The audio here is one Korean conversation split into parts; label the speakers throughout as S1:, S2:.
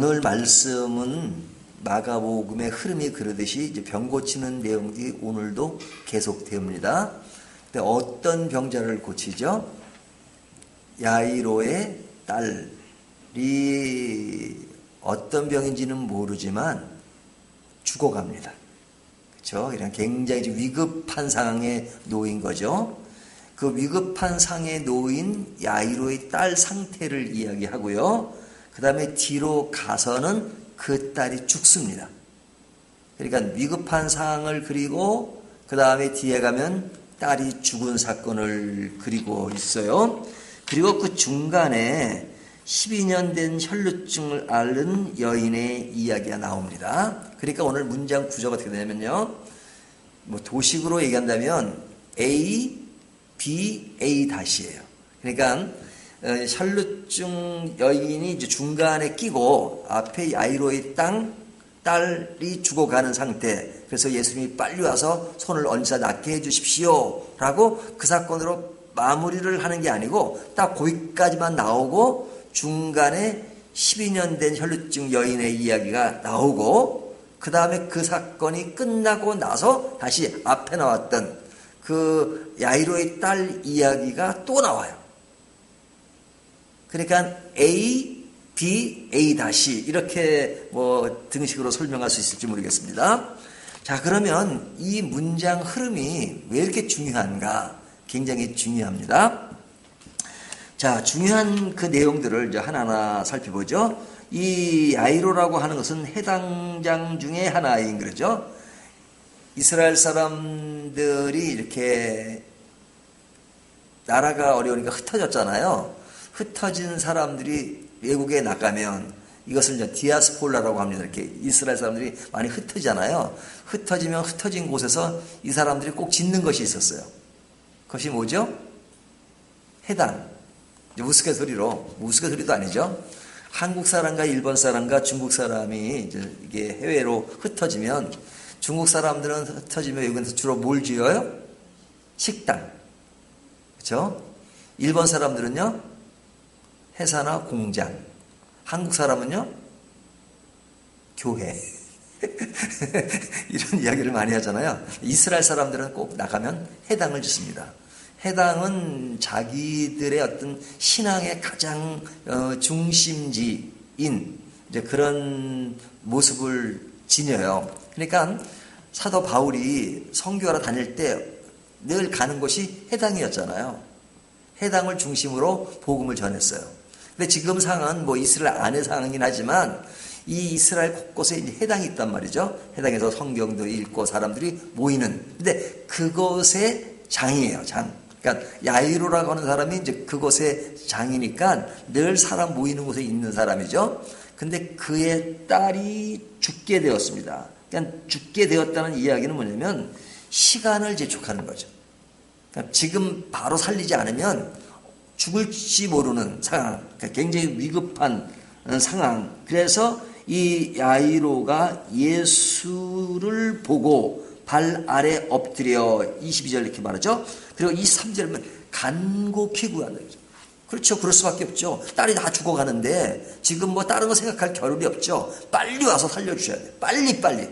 S1: 오늘 말씀은 마가복음의 흐름이 그러듯이 이제 병 고치는 내용이 오늘도 계속됩니다. 근데 어떤 병자를 고치죠? 야이로의 딸이 어떤 병인지는 모르지만 죽어갑니다. 그렇죠? 이런 굉장히 위급한 상황에 놓인 거죠. 그 위급한 상에 놓인 야이로의 딸 상태를 이야기하고요. 그 다음에 뒤로 가서는 그 딸이 죽습니다. 그러니까 위급한 상황을 그리고 그 다음에 뒤에 가면 딸이 죽은 사건을 그리고 있어요. 그리고 그 중간에 12년 된 혈루증을 앓는 여인의 이야기가 나옵니다. 그러니까 오늘 문장 구조가 어떻게 되냐면요. 뭐 도식으로 얘기한다면 A, B, A 다시예요. 그러니까 어, 혈루증 여인이 이제 중간에 끼고 앞에 야이로의 땅 딸이 죽어가는 상태. 그래서 예수님이 빨리 와서 손을 얹어 낫게 해주십시오. 라고 그 사건으로 마무리를 하는 게 아니고 딱 거기까지만 나오고 중간에 12년 된 혈루증 여인의 이야기가 나오고 그 다음에 그 사건이 끝나고 나서 다시 앞에 나왔던 그 야이로의 딸 이야기가 또 나와요. 그러니까 A, B, A 다시 이렇게 뭐 등식으로 설명할 수 있을지 모르겠습니다. 자 그러면 이 문장 흐름이 왜 이렇게 중요한가? 굉장히 중요합니다. 자 중요한 그 내용들을 이제 하나하나 살펴보죠. 이 아이로라고 하는 것은 해당장 중에 하나인 거죠. 이스라엘 사람들이 이렇게 나라가 어려우니까 흩어졌잖아요. 흩어진 사람들이 외국에 나가면 이것을 이제 디아스폴라라고 합니다. 이렇게 이스라엘 사람들이 많이 흩어지잖아요. 흩어지면 흩어진 곳에서 이 사람들이 꼭 짓는 것이 있었어요. 그것이 뭐죠? 해당. 우스갯소리로, 우스갯소리도 아니죠. 한국 사람과 일본 사람과 중국 사람이 이제 이게 해외로 흩어지면 중국 사람들은 흩어지면 여기서 주로 뭘 지어요? 식당. 그렇죠? 일본 사람들은요? 회사나 공장. 한국 사람은요? 교회. 이런 이야기를 많이 하잖아요. 이스라엘 사람들은 꼭 나가면 해당을 짓습니다. 해당은 자기들의 어떤 신앙의 가장 어, 중심지인 이제 그런 모습을 지녀요. 그러니까 사도 바울이 성교하러 다닐 때 늘 가는 곳이 해당이었잖아요. 해당을 중심으로 복음을 전했어요. 근데 지금 상황은 뭐 이스라엘 안의 상황이긴 하지만 이 이스라엘 곳곳에 해당이 있단 말이죠. 해당에서 성경도 읽고 사람들이 모이는. 근데 그곳의 장이에요, 장. 그러니까 야이로라고 하는 사람이 이제 그곳의 장이니까 늘 사람 모이는 곳에 있는 사람이죠. 근데 그의 딸이 죽게 되었습니다. 그러니까 죽게 되었다는 이야기는 뭐냐면 시간을 재촉하는 거죠. 그러니까 지금 바로 살리지 않으면 죽을지 모르는 상황, 그러니까 굉장히 위급한 상황. 그래서 이 야이로가 예수를 보고 발 아래 엎드려 22절 이렇게 말하죠. 그리고 23절은 간곡히 구한다. 그렇죠. 그럴 수밖에 없죠. 딸이 다 죽어가는데 지금 뭐 다른 거 생각할 겨를이 없죠. 빨리 와서 살려주셔야 돼. 빨리 빨리.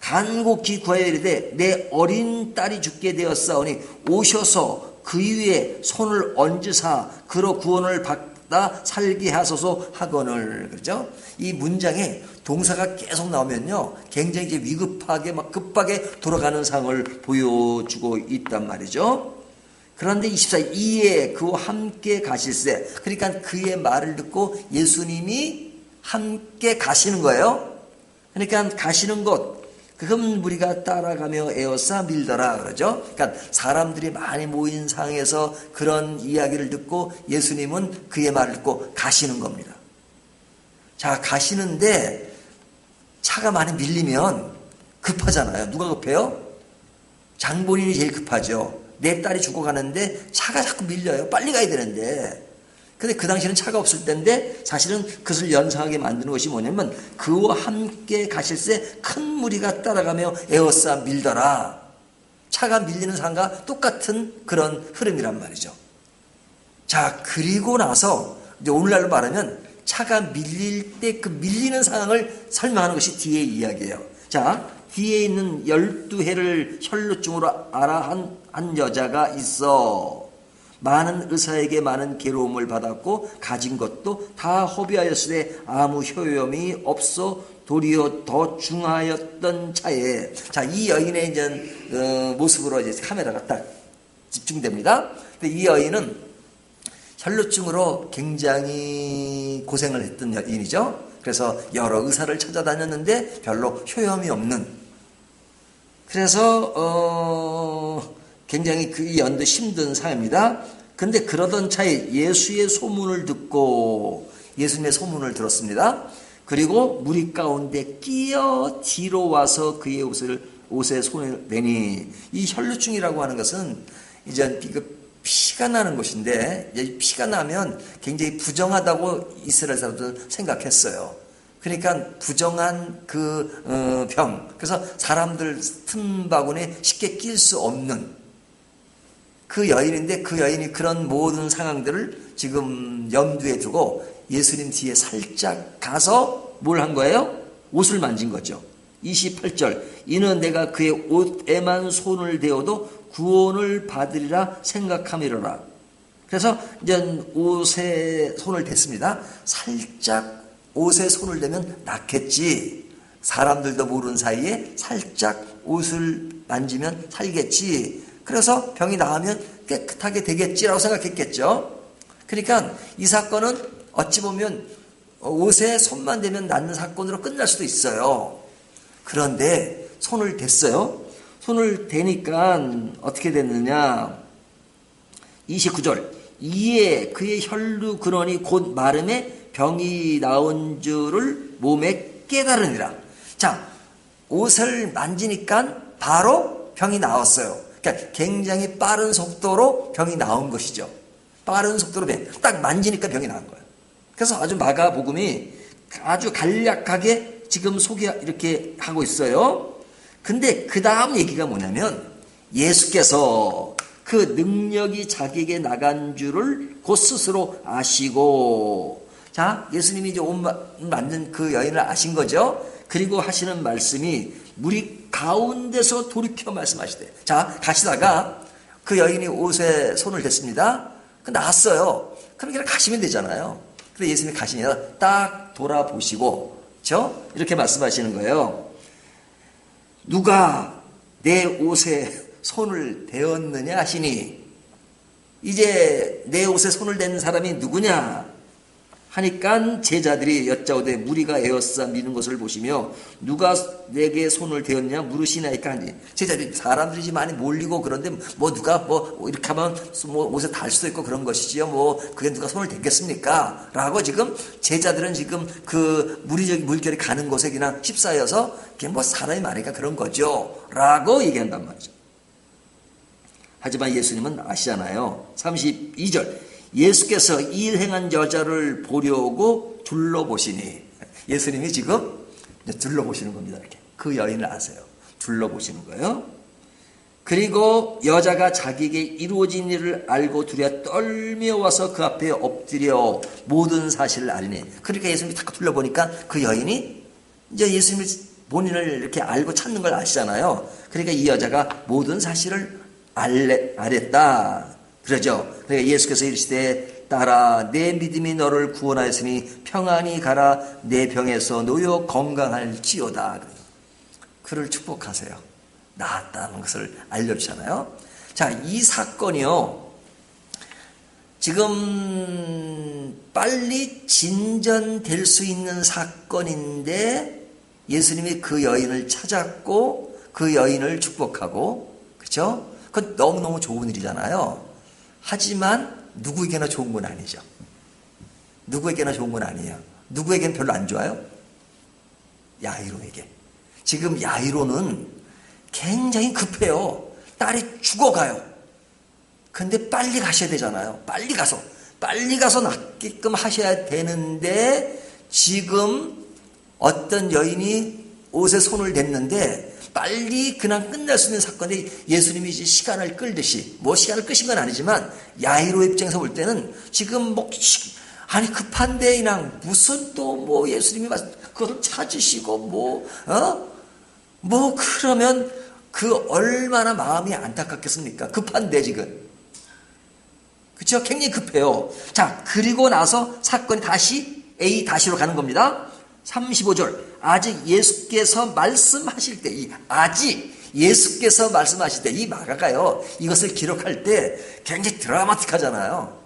S1: 간곡히 구하여 이르되 내 어린 딸이 죽게 되었사오니 오셔서 그 위에 손을 얹으사 그로 구원을 받다 살게 하소서 하거늘 그렇죠? 이 문장에 동사가 계속 나오면요 굉장히 이제 위급하게 막 급하게 돌아가는 상을 보여주고 있단 말이죠. 그런데 24 이에 그와 함께 가실세 그러니까 그의 말을 듣고 예수님이 함께 가시는 거예요. 그러니까 가시는 곳 그건 우리가 따라가며 에어싸 밀더라 그러죠. 그러니까 사람들이 많이 모인 상에서 그런 이야기를 듣고 예수님은 그의 말을 듣고 가시는 겁니다. 자 가시는데 차가 많이 밀리면 급하잖아요. 누가 급해요? 장본인이 제일 급하죠. 내 딸이 죽어가는데 차가 자꾸 밀려요. 빨리 가야 되는데. 근데 그 당시에는 차가 없을 때인데 사실은 그것을 연상하게 만드는 것이 뭐냐면 그와 함께 가실새 큰 무리가 따라가며 에어싸 밀더라. 차가 밀리는 상과 똑같은 그런 흐름이란 말이죠. 자, 그리고 나서 이제 오늘날로 말하면 차가 밀릴 때 그 밀리는 상황을 설명하는 것이 뒤에 이야기예요. 자, 뒤에 있는 열두 해를 혈루증으로 알아 한, 한 여자가 있어. 많은 의사에게 많은 괴로움을 받았고 가진 것도 다 허비하였으되 아무 효염이 없어 도리어 더 중하였던 차에 자이 여인의 이제 어, 모습으로 이제 카메라가 딱 집중됩니다. 근데 이 여인은 혈루증으로 굉장히 고생을 했던 여인이죠. 그래서 여러 의사를 찾아다녔는데 별로 효염이 없는. 그래서 어, 굉장히 그 연도 힘든 상입니다. 근데 그러던 차에 예수의 소문을 듣고 예수님의 소문을 들었습니다. 그리고 무리 가운데 끼어 뒤로 와서 그의 옷을 옷에 손을 내니 이 혈루증이라고 하는 것은 이제 피가 나는 것인데 피가 나면 굉장히 부정하다고 이스라엘 사람들은 생각했어요. 그러니까 부정한 그 어, 병, 그래서 사람들 틈바구니에 쉽게 낄 수 없는 그 여인인데 그 여인이 그런 모든 상황들을 지금 염두에 두고 예수님 뒤에 살짝 가서 뭘 한 거예요? 옷을 만진 거죠. 28절. 이는 내가 그의 옷에만 손을 대어도 구원을 받으리라 생각함이로라. 그래서 이제 옷에 손을 댔습니다. 살짝 옷에 손을 대면 낫겠지. 사람들도 모르는 사이에 살짝 옷을 만지면 살겠지. 그래서 병이 나으면 깨끗하게 되겠지라고 생각했겠죠. 그러니까 이 사건은 어찌 보면 옷에 손만 대면 낫는 사건으로 끝날 수도 있어요. 그런데 손을 댔어요. 손을 대니까 어떻게 됐느냐. 29절. 이에 그의 혈루 근원이 곧 마름에 병이 나온 줄을 몸에 깨달으니라. 자, 옷을 만지니까 바로 병이 나왔어요. 그러니까 굉장히 빠른 속도로 병이 나온 것이죠. 빠른 속도로 병. 딱 만지니까 병이 나온 거예요. 그래서 아주 마가복음이 아주 간략하게 지금 소개 이렇게 하고 있어요. 근데 그 다음 얘기가 뭐냐면 예수께서 그 능력이 자기에게 나간 줄을 곧 스스로 아시고 자 예수님이 이제 옷 만든 그 여인을 아신 거죠. 그리고 하시는 말씀이 무리 가운데서 돌이켜 말씀하시대. 자 가시다가 그 여인이 옷에 손을 댔습니다. 그 나왔어요. 그럼 그냥 가시면 되잖아요. 그래 예수님이 가시니까 딱 돌아보시고 저 이렇게 말씀하시는 거예요. 누가 내 옷에 손을 대었느냐 하시니 이제 내 옷에 손을 댄 사람이 누구냐 하니까 제자들이 여짜오되 무리가 에어싸 미는 것을 보시며 누가 내게 손을 대었냐 물으시나이까 하니 제자들이 사람들이 많이 몰리고 그런데 뭐 누가 뭐 이렇게 하면 뭐 옷에 달 수도 있고 그런 것이지요. 뭐 그게 누가 손을 댔겠습니까? 라고 지금 제자들은 지금 그 무리적 물결이 가는 곳에 그냥 휩싸여서 그게 뭐 사람이 많으니까 그런 거죠. 라고 얘기한단 말이죠. 하지만 예수님은 아시잖아요. 32절 예수께서 일 행한 여자를 보려고 둘러보시니 예수님이 지금 둘러보시는 겁니다. 이렇게 그 여인을 아세요. 둘러보시는 거예요. 그리고 여자가 자기에게 이루어진 일을 알고 두려 떨며 와서 그 앞에 엎드려 모든 사실을 알리니 그러니까 예수님이 딱 둘러보니까 그 여인이 이제 예수님이 본인을 이렇게 알고 찾는 걸 아시잖아요. 그러니까 이 여자가 모든 사실을 알레, 알았다. 그러죠. 그러니까 예수께서 이르시되 따라 내 믿음이 너를 구원하였으니 평안히 가라 내 병에서 놓여 건강할지어다. 그를 축복하세요. 나았다는 것을 알려주잖아요. 자, 이 사건이요. 지금 빨리 진전될 수 있는 사건인데 예수님이 그 여인을 찾았고 그 여인을 축복하고 그렇죠? 그건 너무너무 좋은 일이잖아요. 하지만 누구에게나 좋은 건 아니죠. 누구에게나 좋은 건 아니에요. 누구에게는 별로 안 좋아요? 야이로에게. 지금 야이로는 굉장히 급해요. 딸이 죽어가요. 근데 빨리 가셔야 되잖아요. 빨리 가서. 빨리 가서 낫게끔 하셔야 되는데 지금 어떤 여인이 옷에 손을 댔는데 빨리 그냥 끝날 수 있는 사건이 예수님이 이제 시간을 끌듯이 뭐 시간을 끄신 건 아니지만 야이로 입장에서 볼 때는 지금 뭐 아니 급한 데이랑 무슨 또 뭐 예수님이 그것을 찾으시고 뭐 어? 뭐 그러면 그 얼마나 마음이 안타깝겠습니까? 급한데 지금. 그렇죠? 굉장히 급해요. 자, 그리고 나서 사건이 다시 A 다시로 가는 겁니다. 35절. 아직 예수께서 말씀하실 때, 이 아직 예수께서 말씀하실 때, 이 마가가요, 이것을 기록할 때 굉장히 드라마틱하잖아요.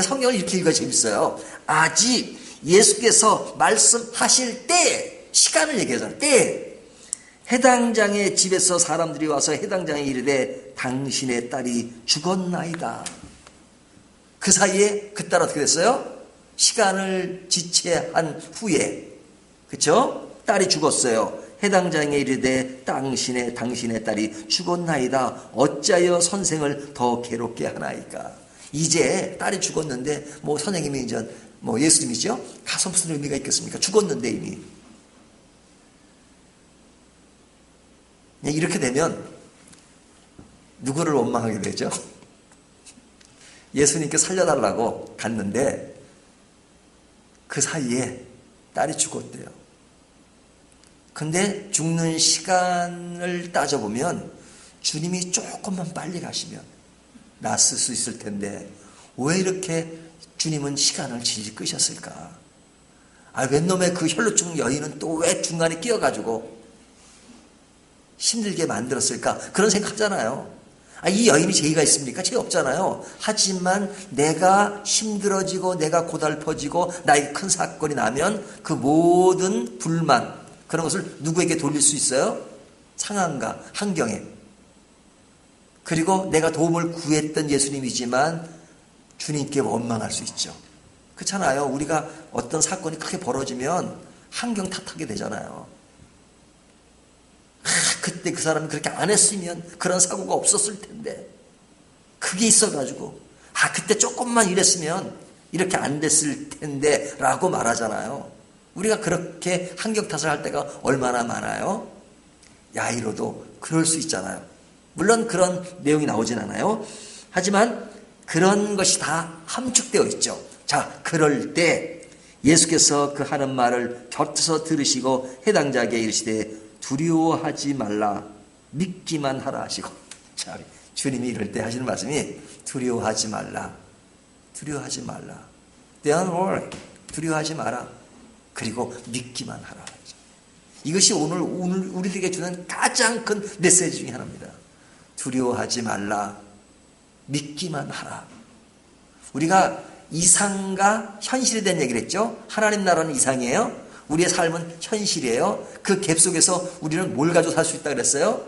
S1: 성경을 이렇게 읽어 재밌어요. 아직 예수께서 말씀하실 때, 시간을 얘기하잖아요. 때. 해당장의 집에서 사람들이 와서 해당장에 이르되 당신의 딸이 죽었나이다. 그 사이에 그 딸 어떻게 됐어요? 시간을 지체한 후에 그쵸? 딸이 죽었어요. 해당장에 이르되 당신의 당신의 딸이 죽었나이다. 어찌하여 선생을 더 괴롭게 하나이까? 이제 딸이 죽었는데 뭐 선생님이 이제 뭐 예수님이죠? 가서 무슨 의미가 있겠습니까? 죽었는데 이미. 이렇게 되면 누구를 원망하게 되죠? 예수님께 살려달라고 갔는데 그 사이에 딸이 죽었대요. 근데 죽는 시간을 따져보면 주님이 조금만 빨리 가시면 낫을 수 있을 텐데 왜 이렇게 주님은 시간을 질질 끄셨을까? 아, 웬 놈의 그 혈루증 여인은 또 왜 중간에 끼어가지고 힘들게 만들었을까? 그런 생각 하잖아요. 아, 이 여인이 죄가 있습니까? 죄 없잖아요. 하지만 내가 힘들어지고 내가 고달퍼지고 나에게 큰 사건이 나면 그 모든 불만 그런 것을 누구에게 돌릴 수 있어요? 상황과 환경에. 그리고 내가 도움을 구했던 예수님이지만 주님께 원망할 수 있죠. 그렇잖아요. 우리가 어떤 사건이 크게 벌어지면 환경 탓하게 되잖아요. 아, 그때 그 사람이 그렇게 안 했으면 그런 사고가 없었을 텐데. 그게 있어가지고, 아, 그때 조금만 이랬으면 이렇게 안 됐을 텐데, 라고 말하잖아요. 우리가 그렇게 환경 탓을 할 때가 얼마나 많아요? 야이로도 그럴 수 있잖아요. 물론 그런 내용이 나오진 않아요. 하지만 그런 것이 다 함축되어 있죠. 자, 그럴 때 예수께서 그 하는 말을 곁에서 들으시고 해당자에게 이르시되 두려워하지 말라. 믿기만 하라 하시고. 자 주님이 이럴 때 하시는 말씀이 두려워하지 말라. 두려워하지 말라. Don't worry 두려워하지 마라. 그리고 믿기만 하라. 이것이 오늘, 우리들에게 주는 가장 큰 메시지 중에 하나입니다. 두려워하지 말라. 믿기만 하라. 우리가 이상과 현실에 대한 얘기를 했죠? 하나님 나라는 이상이에요 우리의 삶은 현실이에요. 그 갭 속에서 우리는 뭘 가지고 살 수 있다 그랬어요?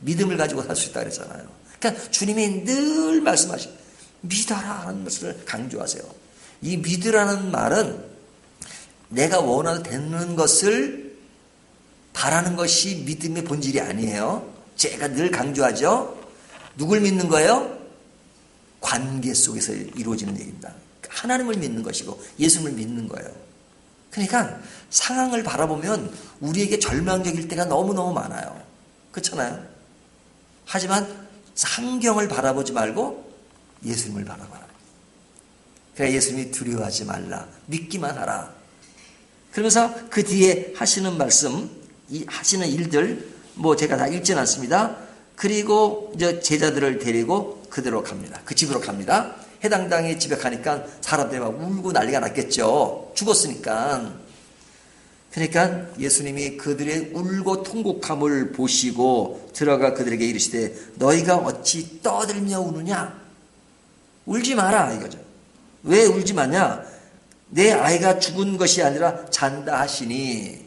S1: 믿음을 가지고 살 수 있다 그랬잖아요. 그러니까 주님이 늘 말씀하신 믿어라는 것을 강조하세요. 이 믿으라는 말은 내가 원하는 되는 것을 바라는 것이 믿음의 본질이 아니에요. 제가 늘 강조하죠. 누굴 믿는 거예요? 관계 속에서 이루어지는 얘기입니다. 하나님을 믿는 것이고 예수님을 믿는 거예요. 그러니까 상황을 바라보면 우리에게 절망적일 때가 너무너무 많아요. 그렇잖아요? 하지만 상경을 바라보지 말고 예수님을 바라봐라. 그래 예수님이 두려워하지 말라. 믿기만 하라. 그러면서 그 뒤에 하시는 말씀, 이 하시는 일들 뭐 제가 다 읽지는 않습니다. 그리고 이제 제자들을 데리고 그대로 갑니다. 그 집으로 갑니다. 해당 당에 집에 가니까 사람들이 막 울고 난리가 났겠죠. 죽었으니까. 그러니까 예수님이 그들의 울고 통곡함을 보시고 들어가 그들에게 이르시되 너희가 어찌 떠들며 우느냐? 울지 마라 이거죠. 왜 울지 마냐? 내 아이가 죽은 것이 아니라 잔다 하시니.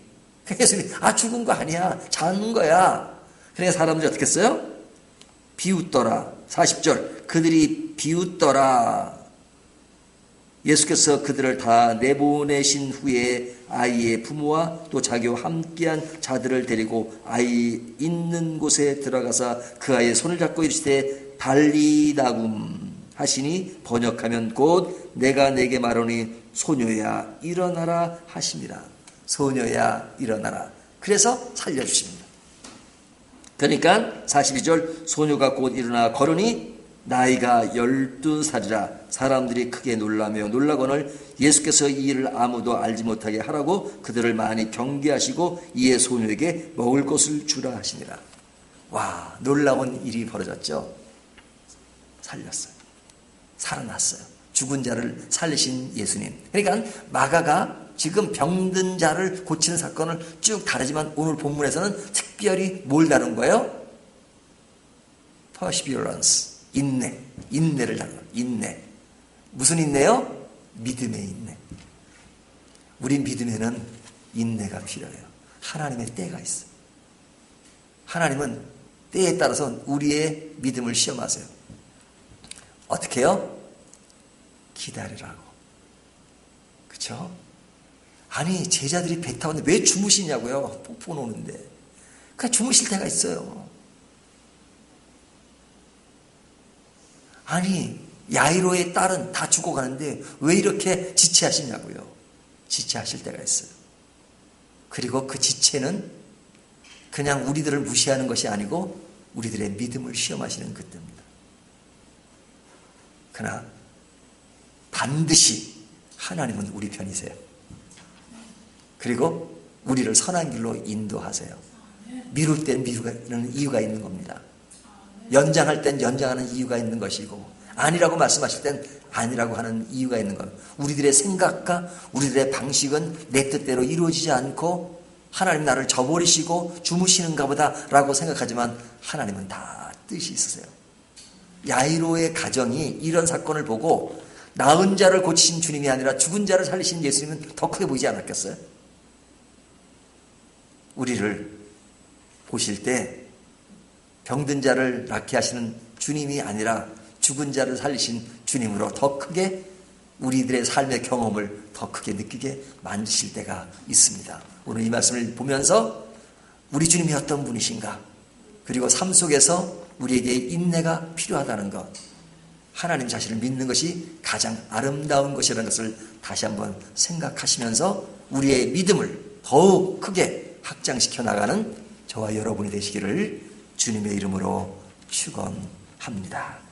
S1: 예수님이 아 죽은 거 아니야. 자는 거야. 그러니까 사람들이 어떻게 했어요? 비웃더라. 40절 그들이 비웃더라. 예수께서 그들을 다 내보내신 후에 아이의 부모와 또 자기와 함께한 자들을 데리고 아이 있는 곳에 들어가서 그 아이의 손을 잡고 이르시되 달리다금 하시니 번역하면 곧 내가 내게 말하니 소녀야 일어나라 하십니다. 소녀야 일어나라. 그래서 살려주십니다. 그러니까 42절 소녀가 곧 일어나 걸으니 나이가 열두 살이라 사람들이 크게 놀라며 놀라거늘 예수께서 이 일을 아무도 알지 못하게 하라고 그들을 많이 경계하시고 이에 소녀에게 먹을 것을 주라 하시니라. 와, 놀라운 일이 벌어졌죠. 살렸어요. 살아났어요. 죽은 자를 살리신 예수님. 그러니까 마가가 지금 병든 자를 고치는 사건을 쭉 다르지만 오늘 본문에서는 특별히 뭘 다룬 거예요? perseverance. 인내. 인내를 거예요. 인내. 무슨 인내요? 믿음의 인내. 우리 믿음에는 인내가 필요해요. 하나님의 때가 있어요. 하나님은 때에 따라서 우리의 믿음을 시험하세요. 어떻게 해요? 기다리라고. 그쵸? 아니, 제자들이 배 타고 왜 주무시냐고요? 폭풍 오는데. 그 주무실 때가 있어요. 아니, 야이로의 딸은 다 죽어가는데 왜 이렇게 지체하시냐고요? 지체하실 때가 있어요. 그리고 그 지체는 그냥 우리들을 무시하는 것이 아니고 우리들의 믿음을 시험하시는 그때입니다. 그러나 반드시 하나님은 우리 편이세요. 그리고 우리를 선한 길로 인도하세요. 미룰 땐 미루는 이유가 있는 겁니다. 연장할 땐 연장하는 이유가 있는 것이고 아니라고 말씀하실 땐 아니라고 하는 이유가 있는 겁니다. 우리들의 생각과 우리들의 방식은 내 뜻대로 이루어지지 않고 하나님 나를 저버리시고 주무시는가 보다라고 생각하지만 하나님은 다 뜻이 있으세요. 야이로의 가정이 이런 사건을 보고 나은 자를 고치신 주님이 아니라 죽은 자를 살리신 예수님은 더 크게 보이지 않았겠어요? 우리를 보실 때 병든 자를 낫게 하시는 주님이 아니라 죽은 자를 살리신 주님으로 더 크게 우리들의 삶의 경험을 더 크게 느끼게 만드실 때가 있습니다. 오늘 이 말씀을 보면서 우리 주님이 어떤 분이신가 그리고 삶 속에서 우리에게 인내가 필요하다는 것 하나님 자신을 믿는 것이 가장 아름다운 것이라는 것을 다시 한번 생각하시면서 우리의 믿음을 더욱 크게 확장시켜 나가는 저와 여러분이 되시기를 주님의 이름으로 축원합니다.